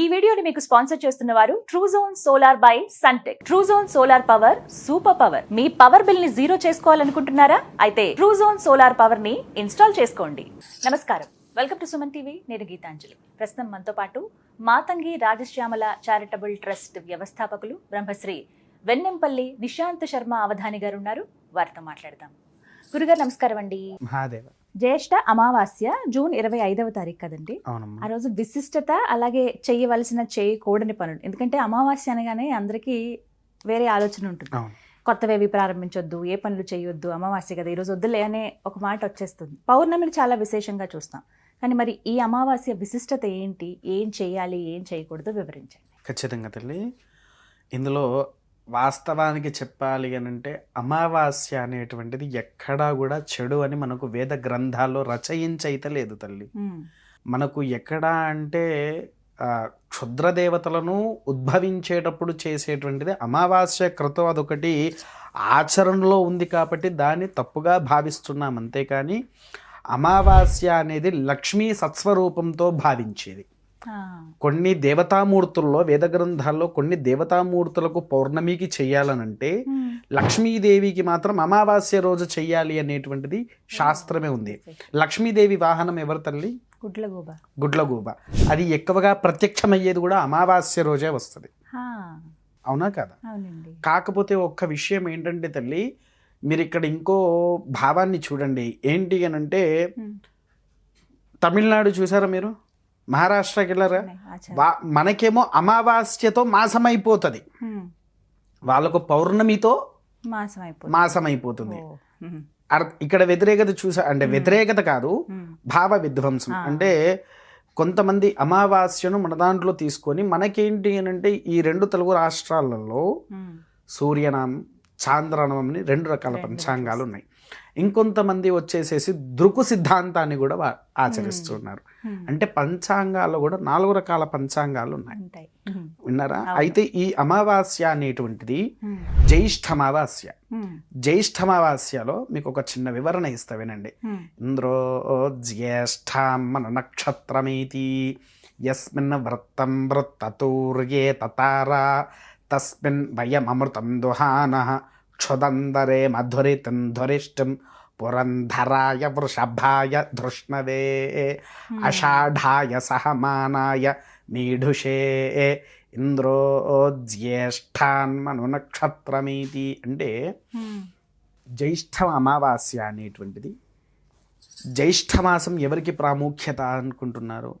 ఈ వీడియోని మీకు స్పాన్సర్ చేస్తున్న వారు Truezone solar by Suntech Truezone solar power super power me power బిల్ని జీరో చేసుకోవాలనుకుంటున్నారా? అయితే ట్రూజోన్ సోలార్ పవర్ని ఇన్స్టాల్ చేసుకోండి. నమస్కారం. వెల్కమ్ టు సుమన్ టీవీ నేను గీతాంజలి. ప్రస్తుతం మనతో పాటు మాతంగి రాజశ్యామల చారిటబుల్ ట్రస్ట్ వ్యవస్థాపకులు బ్రహ్మశ్రీ వెన్నెంపల్లి నిశాంత్ శర్మ అవధాని గారు ఉన్నారు. వారితో మాట్లాడదాం. గురుగారు నమస్కారం అండి. మహాదేవ. జ్యేష్ఠ అమావాస్య జూన్ ఇరవై ఐదవ తారీఖు కదండి. ఆ రోజు విశిష్టత అలాగే చేయవలసిన చేయకూడని పనులు. ఎందుకంటే అమావాస్య అనగానే అందరికీ వేరే ఆలోచన ఉంటుంది. కొత్తవేవి ప్రారంభించొద్దు ఏ పనులు చేయొద్దు అమావాస్య కదా ఈరోజు వద్దులే అనే ఒక మాట వచ్చేస్తుంది. పౌర్ణమిని చాలా విశేషంగా చూస్తాం. కానీ మరి ఈ అమావాస్య విశిష్టత ఏంటి ఏం చేయాలి ఏం చేయకూడదు వివరించండి. ఖచ్చితంగా తల్లి. ఇందులో వాస్తవానికి చెప్పాలి అని అంటే అమావాస్య అనేటువంటిది ఎక్కడా కూడా చెడు అని మనకు వేద గ్రంథాల్లో రచయించైతే లేదు తల్లి మనకు ఎక్కడా అంటే క్షుద్ర దేవతలను ఉద్భవించేటప్పుడు చేసేటువంటిది అమావాస్య క్రతం అదొకటి ఆచరణలో ఉంది కాబట్టి దాన్ని తప్పుగా భావిస్తున్నాం అంతేకాని అమావాస్య అనేది లక్ష్మీ సత్స్వరూపంతో భావించేది. కొన్ని దేవతామూర్తుల్లో వేద గ్రంథాల్లో కొన్ని దేవతామూర్తులకు పౌర్ణమికి చెయ్యాలనంటే ఉమ్, లక్ష్మీదేవికి మాత్రం అమావాస్య రోజు చెయ్యాలి అనేటువంటిది శాస్త్రమే ఉంది. లక్ష్మీదేవి వాహనం ఎవరు తల్లి? గుడ్లగూబ. గుడ్లగూబ. అది ఎక్కువగా ప్రత్యక్షమయ్యేది కూడా అమావాస్య రోజే వస్తుంది. అవునా కదా? కాకపోతే ఒక్క విషయం ఏంటంటే తల్లి మీరు ఇక్కడ ఇంకో భావాన్ని చూడండి. ఏంటి అని అంటే తమిళనాడు చూసారా మీరు? మహారాష్ట్రకి వెళ్ళారా? మనకేమో అమావాస్యతో మాసం అయిపోతుంది వాళ్ళకు పౌర్ణమితో మాసం అయిపోతుంది ఇక్కడ వ్యతిరేకత చూసా అంటే వ్యతిరేకత కాదు భావ విధ్వంసం. అంటే కొంతమంది అమావాస్యను మన దాంట్లో తీసుకొని మనకేంటి అని అంటే ఈ రెండు తెలుగు రాష్ట్రాలలో సూర్యనామం చాంద్రనామం అని రెండు రకాల పంచాంగాలు ఉన్నాయి. ఇంకొంతమంది వచ్చేసేసి దృకు సిద్ధాంతాన్ని కూడా ఆచరిస్తున్నారు. అంటే పంచాంగాల్లో కూడా నాలుగు రకాల పంచాంగాలు ఉన్నాయి. విన్నారా. అయితే ఈ అమావాస్య అనేటువంటిది ఉమ్, జ్యేష్ఠ అమావాస్య. ఉమ్, జ్యేష్ఠ అమావాస్యలో మీకు ఒక చిన్న వివరణ ఇస్తా వినండి. ఇంద్రో జ్యేష్ఠామన నక్షత్రమీతి యస్మిన్ వృత్తం వృత్తతూర్యే తతారా తస్మిన్ వయమృతం దుహాన ధురిష్టం పురంధరాయ వృషభాయ ధృష్ణవే. అషాఢాయ సహమానాయ మీఢుషే. ఇంద్రో జ్యేష్ఠాన్మను నక్షత్రమీతి అంటే జ్యేష్ఠ అమావాస్య అనేటువంటిది. జ్యేష్ఠ మాసం ఎవరికి ప్రాముఖ్యత అనుకుంటున్నారు?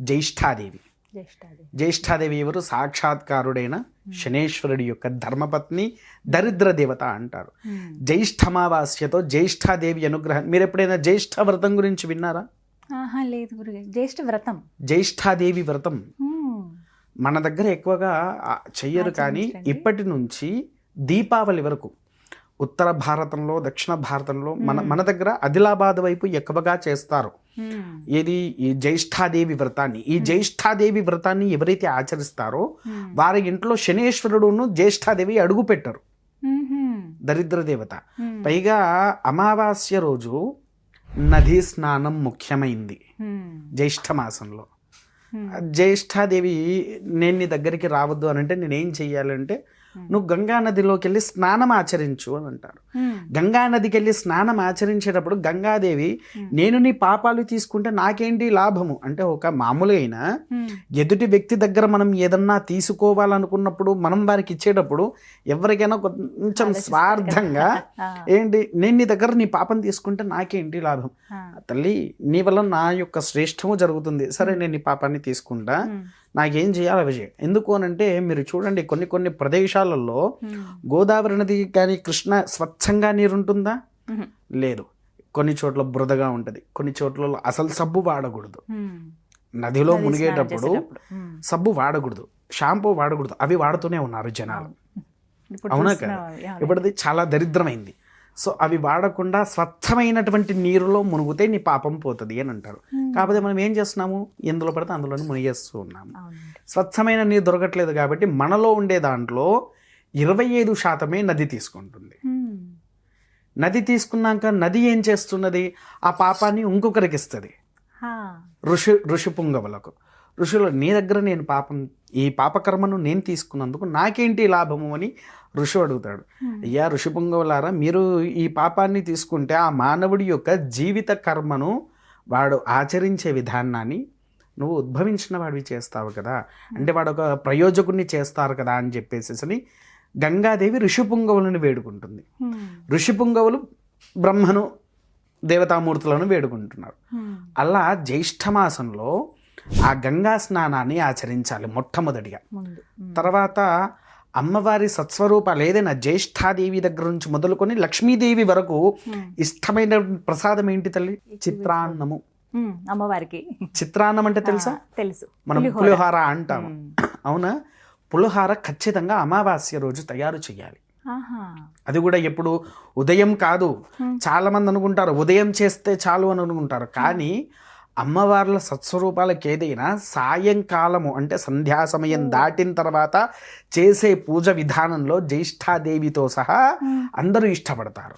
జ్యేష్ఠాదేవి. జ్యేష్ఠాది జ్యేష్ఠాదేవి. ఎవరు సాక్షాత్కారుడైన శనేశ్వరుడి యొక్క ధర్మపత్ని దరిద్ర దేవత అంటారు. ఉమ్, జ్యేష్ఠ అమావాస్యతో జ్యేష్ఠాదేవి అనుగ్రహం. మీరు ఎప్పుడైనా జ్యేష్ఠ వ్రతం గురించి విన్నారా? లేదు జ్యేష్ఠ వ్రతం. జ్యేష్ఠాదేవి వ్రతం. ఉమ్, మన దగ్గర ఎక్కువగా చెయ్యరు కానీ. ఇప్పటి నుంచి దీపావళి వరకు ఉత్తర భారతంలో దక్షిణ భారతంలో మన మన దగ్గర ఆదిలాబాద్ వైపు ఎక్కువగా చేస్తారు. ఏది? ఈ జ్యేష్ఠాదేవి వ్రతాన్ని. ఈ జ్యేష్ఠాదేవి వ్రతాన్ని ఎవరైతే ఆచరిస్తారో వారి ఇంట్లో శనేశ్వరుడును జ్యేష్ఠాదేవి అడుగు పెట్టరు దరిద్ర దేవత. పైగా అమావాస్య రోజు నదీ స్నానం ముఖ్యమైంది. జ్యేష్ఠ మాసంలో. జ్యేష్ఠాదేవి నేను నీ దగ్గరికి రావద్దు అని అంటే నేనేం చెయ్యాలంటే నువ్వు గంగా నదిలోకి వెళ్ళి స్నానం ఆచరించు అని అంటారు. ఉమ్, గంగా నదికి వెళ్ళి స్నానం ఆచరించేటప్పుడు గంగాదేవి నేను నీ పాపాలు తీసుకుంటే నాకేంటి లాభము? అంటే ఒక మామూలుగా ఉమ్, ఎదుటి వ్యక్తి దగ్గర మనం ఏదన్నా తీసుకోవాలనుకున్నప్పుడు మనం వారికి ఇచ్చేటప్పుడు ఎవరికైనా కొంచెం స్వార్థంగా ఏంటి నేను నీ దగ్గర నీ పాపం తీసుకుంటే నాకేంటి లాభం? తల్లి నీ వల్ల నా యొక్క శ్రేష్టము జరుగుతుంది. సరే నేను నీ పాపాన్ని తీసుకుంటా. నాకేం చేయాలి అవి చేయ ఎందుకు అని అంటే మీరు చూడండి కొన్ని కొన్ని ప్రదేశాలలో గోదావరి నది కానీ కృష్ణ స్వచ్ఛంగా నీరుంటుందా? లేదు. కొన్ని చోట్ల బురదగా ఉంటుంది. కొన్ని చోట్ల అసలు సబ్బు వాడకూడదు. నదిలో నది మునిగేటప్పుడు సబ్బు వాడకూడదు. షాంపూ వాడకూడదు. అవి వాడుతూనే ఉన్నారు జనాలు. ఇప్పుడు అవునా కదా? ఇప్పుడది చాలా దరిద్రమైంది. సో అవి వాడకుండా స్వచ్ఛమైనటువంటి నీరులో మునిగితే నీ పాపం పోతుంది అని అంటారు. ఉమ్, కాకపోతే మనం ఏం చేస్తున్నాము? ఎందులో పడితే అందులోనే మునిగేస్తూ ఉన్నాము. స్వచ్ఛమైన నీరు దొరకట్లేదు కాబట్టి మనలో ఉండే దాంట్లో ఇరవై ఐదు శాతమే నది తీసుకుంటుంది. ఉమ్, నది తీసుకున్నాక నది ఏం చేస్తున్నది? ఆ పాపాన్ని ఇంకొకరికి ఇస్తుంది ఋషి ఋషి పుంగవులకు. ఋషులు నీ దగ్గర నేను పాపం ఈ పాపకర్మను నేను తీసుకున్నందుకు నాకేంటి లాభము? అని ఋషి అడుగుతాడు అయ్యా ఋషి పొంగవులారా మీరు ఈ పాపాన్ని తీసుకుంటే ఆ మానవుడి యొక్క జీవిత కర్మను వాడు ఆచరించే విధానాన్ని నువ్వు ఉద్భవించిన వాడివి చేస్తావు కదా. అంటే వాడు ఒక ప్రయోజకుడిని చేస్తారు కదా అని చెప్పేసి గంగాదేవి ఋషి పుంగవులను వేడుకుంటుంది. ఋషి పుంగవులు బ్రహ్మను దేవతామూర్తులను వేడుకుంటున్నారు. అలా జ్యేష్ఠమాసంలో ఆ గంగా స్నానాన్ని ఆచరించాలి మొట్టమొదటిగా. ముందు. తర్వాత అమ్మవారి సత్స్వరూపాలు ఏదైనా జ్యేష్ఠాదేవి దగ్గర నుంచి మొదలుకొని లక్ష్మీదేవి వరకు ఇష్టమైన ప్రసాదం ఏంటి తల్లి? చిత్రాన్నము. అమ్మవారికి. చిత్రాన్నం అంటే తెలుసా? తెలుసు. మనం పులిహోర. అంటాము. అవునా? పులిహోర ఖచ్చితంగా అమావాస్య రోజు తయారు చేయాలి. అది కూడా ఎప్పుడు ఉదయం కాదు. చాలా మంది అనుకుంటారు ఉదయం చేస్తే చాలు అని అనుకుంటారు. కానీ అమ్మవార్ల సత్స్వరూపాలకు ఏదైనా సాయంకాలము అంటే సంధ్యా సమయం దాటిన తర్వాత చేసే పూజ విధానంలో జ్యేష్ఠాదేవితో సహా అందరూ ఇష్టపడతారు.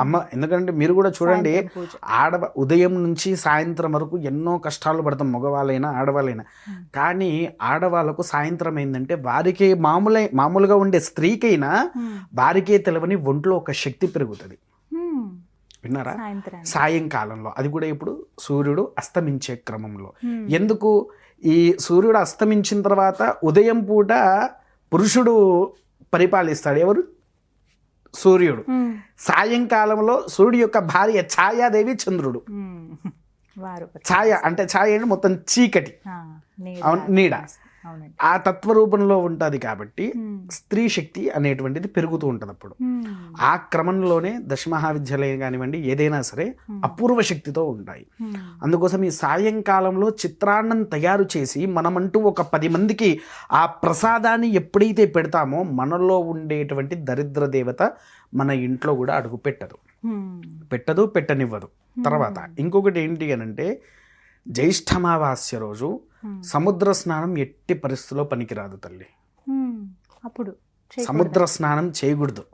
అమ్మ ఎందుకంటే మీరు కూడా చూడండి. ఆడవ ఉదయం నుంచి సాయంత్రం వరకు ఎన్నో కష్టాలు పడతాం మగవాళ్ళైనా ఆడవాళ్ళైనా కానీ ఆడవాళ్ళకు సాయంత్రం ఏంటంటే వారికి మామూలై మామూలుగా ఉండే స్త్రీకైనా. వారికే తెలవని ఒంట్లో ఒక శక్తి పెరుగుతుంది. విన్నారా? సాయంకాలంలో. అది కూడా ఇప్పుడు సూర్యుడు అస్తమించే క్రమంలో. ఎందుకు? ఈ సూర్యుడు అస్తమించిన తర్వాత ఉదయం పూట పురుషుడు పరిపాలిస్తాడు. ఎవరు? సూర్యుడు. సాయంకాలంలో సూర్యుడు యొక్క భార్య ఛాయాదేవి చంద్రుడు. ఛాయ అంటే ఛాయ అంటే మొత్తం చీకటి. నీడ. ఆ తత్వరూపంలో ఉంటుంది కాబట్టి. స్త్రీ శక్తి అనేటువంటిది పెరుగుతూ ఉంటుంది అప్పుడు. ఆ క్రమంలోనే దశమహావిద్యాలయం కానివ్వండి ఏదైనా సరే అపూర్వ శక్తితో ఉంటాయి. అందుకోసం ఈ సాయంకాలంలో చిత్రాన్నం తయారు చేసి మనమంటూ ఒక పది మందికి ఆ ప్రసాదాన్ని ఎప్పుడైతే పెడతామో మనలో ఉండేటువంటి దరిద్ర దేవత మన ఇంట్లో కూడా అడుగు పెట్టదు. పెట్టదు పెట్టనివ్వదు తర్వాత ఇంకొకటి ఏంటి అని అంటే జ్యేష్ఠమావాస్య రోజు. సముద్ర స్నానం ఎట్టి పరిస్థితుల్లో పనికిరాదు తల్లి. అప్పుడు? సముద్ర స్నానం చేయకూడదు.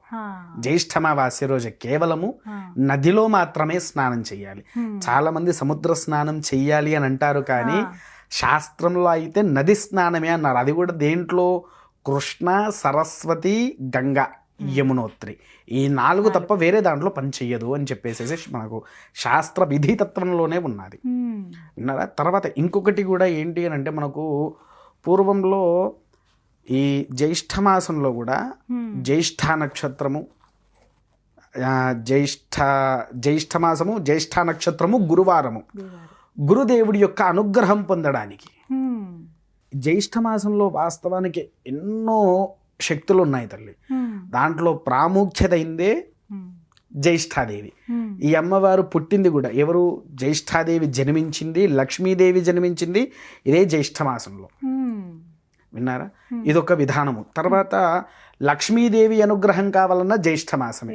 జ్యేష్ఠమావాస్య రోజు కేవలము. నదిలో మాత్రమే స్నానం చేయాలి. చాలా మంది సముద్ర స్నానం చెయ్యాలి అని అంటారు కానీ. శాస్త్రంలో అయితే నది స్నానమే అన్నారు అది కూడా దేంట్లో కృష్ణ సరస్వతి గంగా యమునోత్రి ఈ నాలుగు తప్ప వేరే దాంట్లో పని చెయ్యదు అని చెప్పేసి మనకు శాస్త్ర విధితత్వంలోనే ఉన్నది ఉమ్. విన్నారా తర్వాత ఇంకొకటి కూడా ఏంటి అని అంటే మనకు పూర్వంలో ఈ జ్యేష్ఠ మాసంలో కూడా. జ్యేష్ఠ నక్షత్రము జ్యేష్ఠ జ్యేష్ఠ మాసము జ్యేష్ఠ నక్షత్రము గురువారము గురువారం. గురుదేవుడి యొక్క అనుగ్రహం పొందడానికి ఉమ్. జ్యేష్ఠ మాసంలో వాస్తవానికి ఎన్నో శక్తులు ఉన్నాయి తల్లి. దాంట్లో ప్రాముఖ్యత అయిందే. జ్యేష్ఠాదేవి. ఈ అమ్మవారు పుట్టింది కూడా ఎవరు జ్యేష్ఠాదేవి జన్మించింది లక్ష్మీదేవి జన్మించింది ఇదే జ్యేష్ఠ మాసంలో ఉమ్. విన్నారా ఇదొక విధానము తర్వాత లక్ష్మీదేవి అనుగ్రహం కావాలన్నా జ్యేష్ఠ మాసమే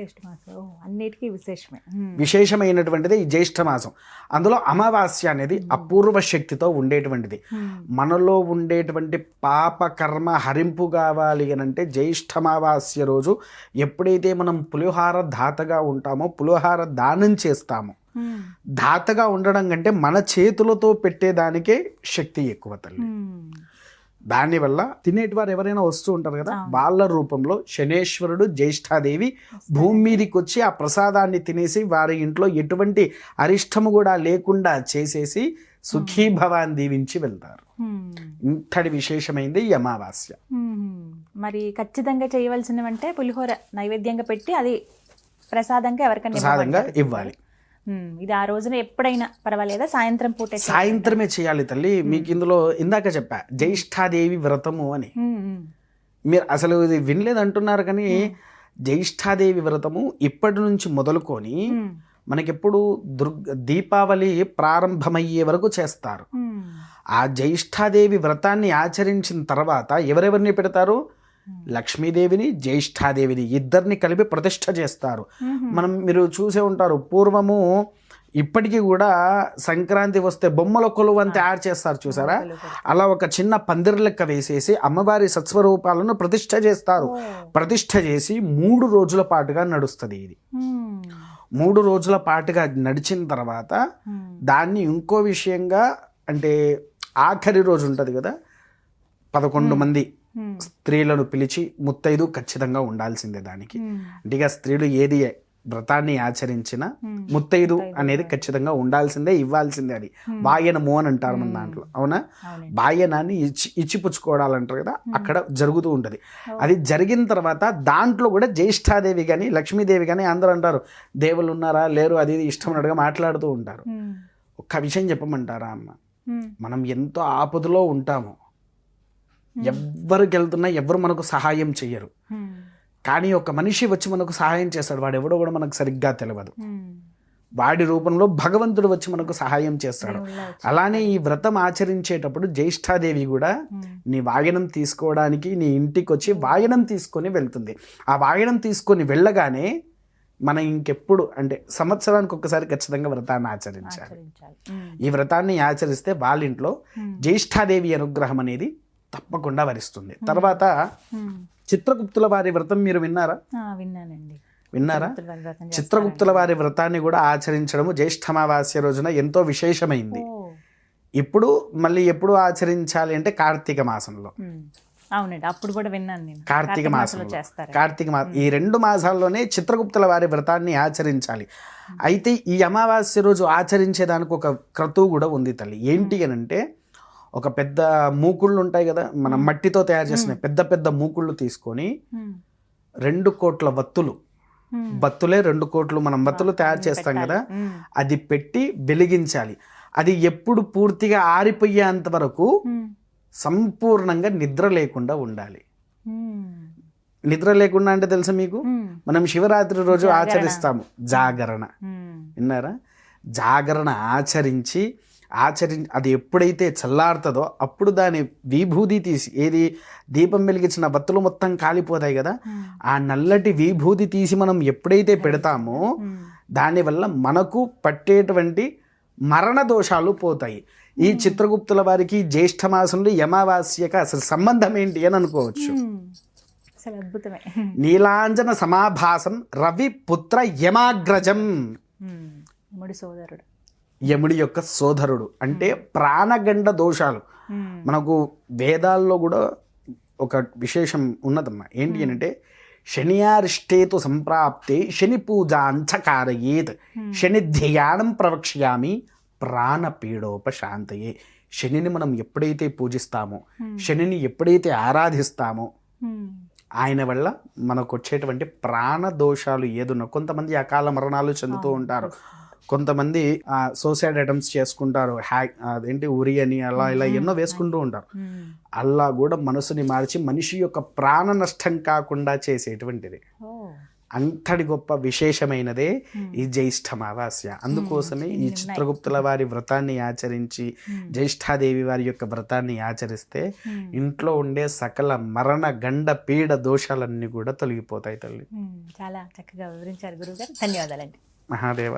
అన్నిటికీ విశేషమే. విశేషమైనటువంటిది ఈ జ్యేష్ఠ మాసం అందులో అమావాస్య అనేది అపూర్వ శక్తితో ఉండేటువంటిది. మనలో ఉండేటువంటి పాప కర్మ హరింపు కావాలి అని అంటే జ్యేష్ఠ అమావాస్య రోజు ఎప్పుడైతే మనం పులిహార దాతగా ఉంటామో పులిహార దానం చేస్తామో. దాతగా ఉండడం కంటే మన చేతులతో పెట్టేదానికే శక్తి ఎక్కువ తల్లి. దానివల్ల తినేటి వారు ఎవరైనా వస్తూ ఉంటారు కదా వాళ్ళ రూపంలో శనేశ్వరుడు జ్యేష్ఠాదేవి భూమి మీదకి వచ్చి ఆ ప్రసాదాన్ని తినేసి వారి ఇంట్లో ఎటువంటి అరిష్టము కూడా లేకుండా చేసేసి సుఖీభవాన్ని దీవించి వెళ్తారు. ఇంతటి విశేషమైంది ఈ అమావాస్య. మరి ఖచ్చితంగా చేయవలసినవంటే పులిహోర నైవేద్యంగా పెట్టి అది ప్రసాదంగా ఎవరికైనా ప్రసాదంగా. ఇవ్వాలి. ఇది ఆ రోజున ఎప్పుడైనా పర్వాలేదా సాయంత్రం పూట? సాయంత్రమే చేయాలి తల్లి మీకు ఇందులో ఇందాక చెప్పా జ్యేష్ఠాదేవి వ్రతము అని. మీరు అసలు ఇది వినలేదు అంటున్నారు కానీ జ్యేష్ఠాదేవి వ్రతము ఇప్పటి నుంచి మొదలుకొని. మనకెప్పుడు దుర్గ దీపావళి ప్రారంభమయ్యే వరకు చేస్తారు. ఆ జ్యేష్ఠాదేవి వ్రతాన్ని ఆచరించిన తర్వాత ఎవరెవరిని పెడతారు లక్ష్మీదేవిని జ్యేష్ఠాదేవిని ఇద్దరిని కలిపి ప్రతిష్ఠ చేస్తారు. ఉహు. మనం మీరు చూసే ఉంటారు పూర్వము ఇప్పటికీ కూడా సంక్రాంతి వస్తే బొమ్మల కొలువు అని తయారు చేస్తారు చూసారా? అలా ఒక చిన్న పందిరి లెక్క వేసేసి అమ్మవారి సత్స్వరూపాలను ప్రతిష్ఠ చేస్తారు. ఓ. ప్రతిష్ఠ చేసి మూడు రోజుల పాటుగా నడుస్తుంది ఇది. ఉమ్. మూడు రోజుల పాటుగా నడిచిన తర్వాత. దాన్ని ఇంకో విషయంగా అంటే ఆఖరి రోజు ఉంటుంది కదా? పదకొండు మంది స్త్రీలను పిలిచి ముత్తైదు ఖచ్చితంగా ఉండాల్సిందే దానికి. అంటే ఇక స్త్రీలు ఏది వ్రతాన్ని ఆచరించిన. ముత్తైదు అనేది ఖచ్చితంగా ఉండాల్సిందే ఇవ్వాల్సిందే అది. బాయనము అని అంటారు మన దాంట్లో. అవునా? బాయనాన్ని ఇచ్చి ఇచ్చిపుచ్చుకోవడాలు అంటారు కదా అక్కడ జరుగుతూ ఉంటుంది. అది జరిగిన తర్వాత దాంట్లో కూడా జ్యేష్ఠాదేవి కానీ లక్ష్మీదేవి కానీ అందరూ అంటారు దేవుళ్ళు ఉన్నారా? లేరు? అది ఇష్టం మాట్లాడుతూ ఉంటారు. ఒక్క విషయం చెప్పమంటారా అమ్మ? మనం ఎంతో ఆపదలో ఉంటాము. ఎవ్వరికి వెళ్తున్నా ఎవరు మనకు సహాయం చెయ్యరు. కానీ ఒక మనిషి వచ్చి మనకు సహాయం చేస్తాడు వాడు ఎవడో కూడా మనకు సరిగ్గా తెలియదు. వాడి రూపంలో భగవంతుడు వచ్చి మనకు సహాయం చేస్తాడు. అలానే ఈ వ్రతం ఆచరించేటప్పుడు జ్యేష్ఠాదేవి కూడా నీ వాయనం తీసుకోవడానికి నీ ఇంటికి వచ్చి వాయనం తీసుకొని వెళ్తుంది. ఆ వాయనం తీసుకొని వెళ్ళగానే మనం ఇంకెప్పుడు అంటే సంవత్సరానికి ఒక్కసారి ఖచ్చితంగా వ్రతాన్ని ఆచరించాలి. ఈ వ్రతాన్ని ఆచరిస్తే వాళ్ళ ఇంట్లో జ్యేష్ఠాదేవి అనుగ్రహం అనేది తప్పకుండా వరిస్తుంది. తర్వాత. చిత్రగుప్తుల వారి వ్రతం మీరు విన్నారా? విన్నానండి. విన్నారా? చిత్రగుప్తుల వారి వ్రతాన్ని కూడా ఆచరించడము జ్యేష్ఠమావాస్య రోజున ఎంతో విశేషమైంది. ఇప్పుడు మళ్ళీ ఎప్పుడు ఆచరించాలి అంటే కార్తీక మాసంలో. అవునండి. అప్పుడు కూడా విన్నాను నేను. కార్తీక మాసంలో మాసంలో. చేస్తారు కార్తీక మాసం ఈ రెండు మాసాల్లోనే చిత్రగుప్తుల వారి వ్రతాన్ని ఆచరించాలి. అయితే ఈ అమావాస్య రోజు ఆచరించేదానికి ఒక క్రతువు కూడా ఉంది తల్లి. ఏంటి అని అంటే ఒక పెద్ద మూకుళ్ళు ఉంటాయి కదా మనం మట్టితో తయారు చేసిన పెద్ద పెద్ద మూకుళ్ళు తీసుకొని రెండు కోట్ల వత్తులు. బత్తులే రెండు కోట్లు మనం బత్తులు తయారు చేస్తాం కదా అది పెట్టి వెలిగించాలి. అది ఎప్పుడు పూర్తిగా ఆరిపోయేంత వరకు సంపూర్ణంగా నిద్ర లేకుండా ఉండాలి. నిద్ర లేకుండా అంటే తెలుసా మీకు? మనం శివరాత్రి రోజు. ఆచరిస్తాము జాగరణ. విన్నారా? జాగరణ ఆచరించి ఆచరి అది ఎప్పుడైతే చల్లారుతుందో అప్పుడు దాని విభూది తీసి ఏది దీపం వెలిగించిన బత్తులు మొత్తం కాలిపోతాయి కదా ఆ నల్లటి విభూది తీసి మనం ఎప్పుడైతే పెడతామో. దానివల్ల మనకు పట్టేటువంటి మరణ దోషాలు పోతాయి. ఈ చిత్రగుప్తుల వారికి జ్యేష్ఠ మాసంలో యమావాస్యక అసలు సంబంధం ఏంటి అని అనుకోవచ్చు. అద్భుతమే. నీలాంజన సమాభాసం రవి పుత్ర యమాగ్రజం సోదరుడు. యముడి యొక్క సోదరుడు. అంటే ప్రాణగండ దోషాలు. మనకు వేదాల్లో కూడా ఒక విశేషం ఉన్నదమ్మా. ఏంటి అంటే శనియారిష్టేతు సంప్రాప్తే శని పూజాంచకారయేత్ శని ధ్యానం ప్రవక్ష్యామి ప్రాణపీడోపశాంతయే. శనిని మనం ఎప్పుడైతే పూజిస్తామో శనిని ఎప్పుడైతే ఆరాధిస్తామో ఆయన వల్ల మనకు వచ్చేటువంటి ప్రాణ దోషాలు ఏదున్నా. కొంతమంది అకాల మరణాలు చెందుతూ ఉంటారు. కొంతమంది సోసైడ్ ఐటమ్స్ చేసుకుంటారు. హ్యాక్ అదేంటి ఉరి అని అలా ఇలా ఎన్నో వేసుకుంటూ ఉంటారు. అల్లా కూడా మనసుని మార్చి మనిషి యొక్క ప్రాణ నష్టం కాకుండా చేసేటువంటిది. అంతటి గొప్ప విశేషమైనదే ఈ జ్యేష్ఠ అమావాస్య. అందుకోసమే ఈ చిత్రగుప్తుల వారి వ్రతాన్ని ఆచరించి జ్యేష్ఠాదేవి వారి యొక్క వ్రతాన్ని ఆచరిస్తే ఇంట్లో ఉండే సకల మరణ గండ పీడ దోషాలన్నీ కూడా తొలగిపోతాయి తల్లి. చాలా చక్కగా వివరించారు గురుగారు ధన్యవాదాలండి. మహాదేవ.